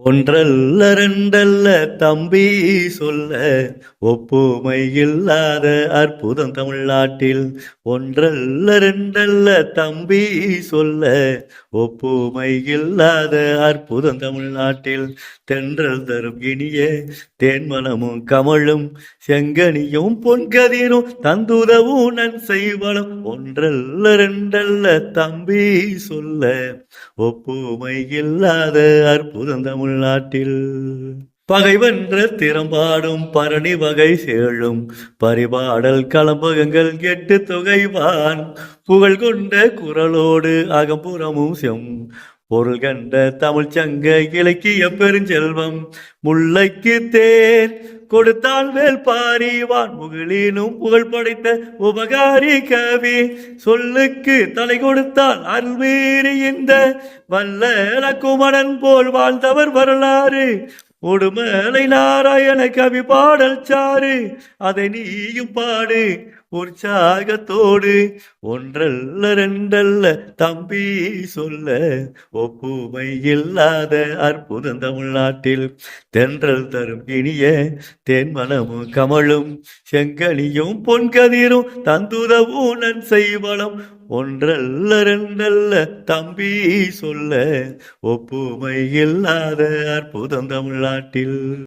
ஒன்றல்ல ரெண்டல்ல தம்பி சொல்ல ஒப்புமை இல்லாத அற்புதம் தமிழ்நாட்டில். ஒன்றல்ல ரெண்டல்ல தம்பி சொல்ல ஒப்புமை இல்லாத அற்புதம் தமிழ்நாட்டில். தென்றல் தரும் இனிய தேன்மனமும் கமழும் செங்கனியும் பொன்கதிரும் தந்துதவும் நன் செய்வனும் ஒன்றல்ல ரெண்டல்ல தம்பி சொல்ல ஒப்புமை இல்லாத அற்புதம் தமிழ் தமிழ்நாட்டில் பகைவென்ற திறம்பாடும் பரணி வகை சேழும். பரிபாடல் களம்பகங்கள் எட்டு தொகைவான். புகழ் கொண்ட குரலோடு அகம்புறமும் செம். பொருள் கண்ட தமிழ் சங்க இலக்கிய பெருஞ்செல்வம் முல்லைக்கு தேர் கொடுத்தால் வேல் பாரிவான் முகிலினும் புகழ் படைத்த உபகாரி கவி. சொல்லுக்கு தலை கொடுத்தால் அருள்மீறி இந்த வல்ல குமரன் போல் வாழ்ந்தவர் வரலாறு. உடுமலை நாராயண கவி பாடல் சாரு அதை நீயும் பாடு. உற்சாகத்தோடு. ஒன்றல்ல ரெண்டல்ல தம்பி சொல்ல. ஒப்புமை இல்லாத அற்புதம் தமிழ்நாட்டில் தென்றல் தரும் இனிய தென்மனமும் கமலும் செங்கனியும் பொன்கதிரும் தந்துதவும் நன் செய்வளம். ஒன்றல்ல ரெண்டல்ல தம்பி சொல்ல. ஒப்புமை இல்லாத அற்புதம் தமிழ்நாட்டில்